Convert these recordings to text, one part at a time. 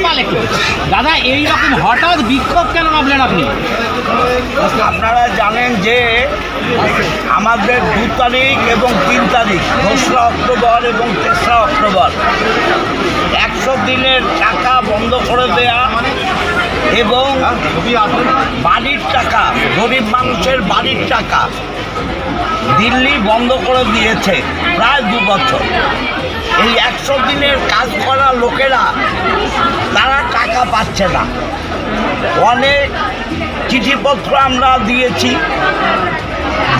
গোপাল একটু। দাদা এই রকম হঠাৎ বিক্ষোভ কেন নামলেন আপনি? আপনারা জানেন যে আমাদের দু তারিখ এবং তিন তারিখ, দোসরা অক্টোবর এবং তেসরা অক্টোবর, একশো দিনের টাকা বন্ধ করে দেয়া এবং বাড়ির টাকা, গরিব মানুষের বাড়ির টাকা দিল্লি বন্ধ করে দিয়েছে প্রায় দু বছর। এই একশো দিনের কাজ করা লোকেরা টাকা পাচ্ছে না। অনেক চিঠিপত্র আমরা দিয়েছি।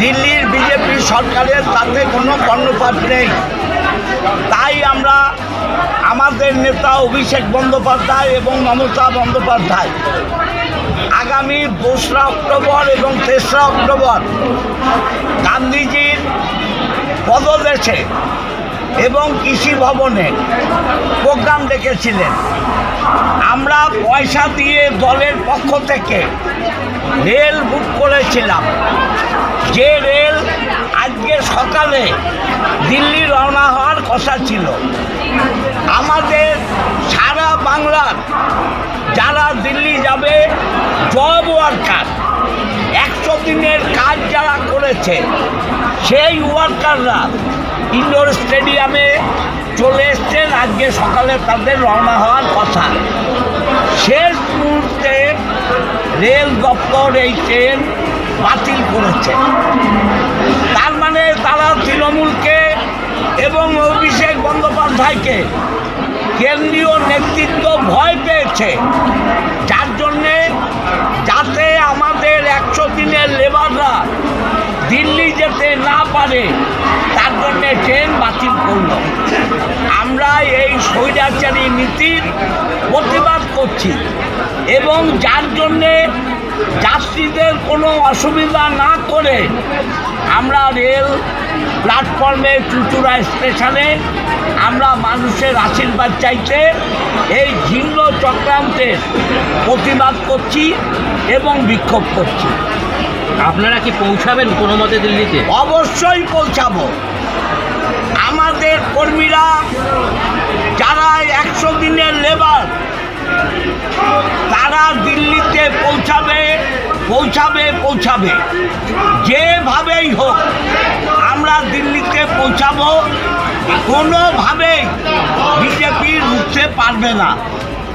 দিল্লির বিজেপি সরকারের তাতে কোনো কর্ণপাত নেই। তাই আমরা আমাদের নেতা অভিষেক বন্দ্যোপাধ্যায় এবং মমতা বন্দ্যোপাধ্যায় আগামী দোসরা অক্টোবর এবং তেসরা অক্টোবর গান্ধীজির পদদেশে এবং কৃষি ভবনে প্রোগ্রাম ডেকেছিলেন। আমরা পয়সা দিয়ে দলের পক্ষ থেকে রেল বুক করেছিলাম। যে রেল আজকে সকালে দিল্লি রওনা হওয়ার কথা ছিল। আমাদের সারা বাংলার যারা দিল্লি যাবে, জব ওয়ার্কার, একশো দিনের কাজ যারা করেছে, সেই ওয়ার্কাররা ইন্ডোর স্টেডিয়ামে চলে এসছেন। আজকে সকালে তাদের রওনা হওয়ার কথা। শেষ মুহূর্তে রেল দপ্তর এই ট্রেন বাতিল করেছে। তার মানে তারা তৃণমূলকে এবং অভিষেক বন্দ্যোপাধ্যায়কে কেন্দ্রীয় নেতৃত্ব ভয় পেয়েছে। যার জন্যে যাতে আমাদের একশো দিনের লেবাররা দিল্লি যেতে না পারে ট্রেন বাতিল করল। আমরা এই স্বৈরাচারী নীতির প্রতিবাদ করছি এবং যার জন্যে যাত্রীদের কোনো অসুবিধা না করে আমরা রেল প্ল্যাটফর্মে চুচুড়া স্টেশনে আমরা মানুষের আশীর্বাদ চাইতে এই ঘৃণ্য চক্রান্তের প্রতিবাদ করছি এবং বিক্ষোভ করছি। আপনারা কি পৌঁছাবেন কোনো মতে দিল্লিতে? অবশ্যই পৌঁছাবো। আমাদের কর্মীরা যারা একশো দিনের লেবার তারা দিল্লিতে পৌঁছাবে পৌঁছাবে পৌঁছাবে। যেভাবেই হোক, আমরা দিল্লিতে পৌঁছাবো, কোনোভাবেই বিজেপি রুখতে পারবে না।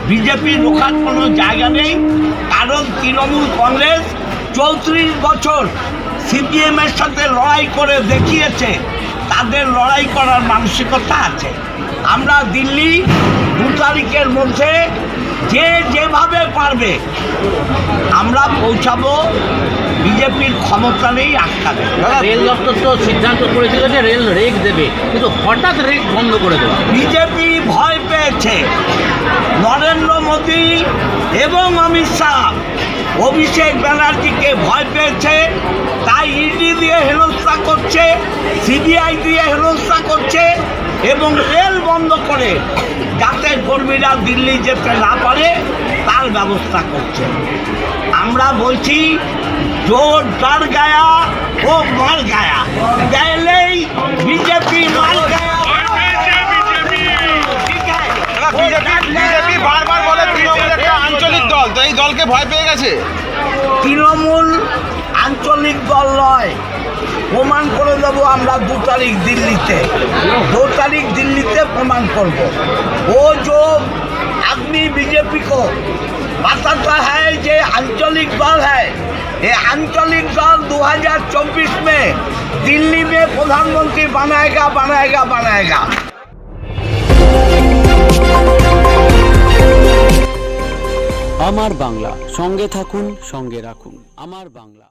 বিজেপি রোখার কোনো জায়গা নেই, কারণ তৃণমূল কংগ্রেস চৌত্রিশ বছর সিপিএমের সাথে লড়াই করে দেখিয়েছে। তাদের লড়াই করার মানসিকতা আছে। আমরা দিল্লি দু তারিখের মধ্যে যে যেভাবে পারবে আমরা পৌঁছাবো বিজেপির ক্ষমতা নেই আটকাবে রেল দপ্তর তো সিদ্ধান্ত করেছিল যে রেল রেক দেবে কিন্তু হঠাৎ রেক বন্ধ করে দেওয়া বিজেপি ভয় পেয়েছে। নরেন্দ্র মোদী এবং অমিত শাহ অভিষেক ব্যানার্জিকে ভয় পেয়েছে। সিবিআই দিয়ে হেনস্থা করছে এবং রেল বন্ধ করে যাতে কর্মীরা দিল্লি যেতে না পারে তার ব্যবস্থা করছে। আমরা বলছি জোর ডার গায়া ও মার গায়া। গেলেই বিজেপি মার গায়া। বিজেপি বারবার বলে তৃণমূল একটা আঞ্চলিক দল তো এই দলকে ভয় পেয়ে গেছে? তৃণমূল আঞ্চলিক দল নয় প্রমাণ করে দেবো আমরা দু তারিখ দিল্লিতে দু তারিখ দিল্লিতে প্রমাণ করব ও जो आदमी बीजेपी को बताता है যে আঞ্চলিক দল है ये आंचलिक दल 2024 में दिल्ली में प्रधानमंत्री बनाएगा बनाएगा बनाएगा আমার বাংলা সঙ্গে থাকুন সঙ্গে রাখুন আমার বাংলা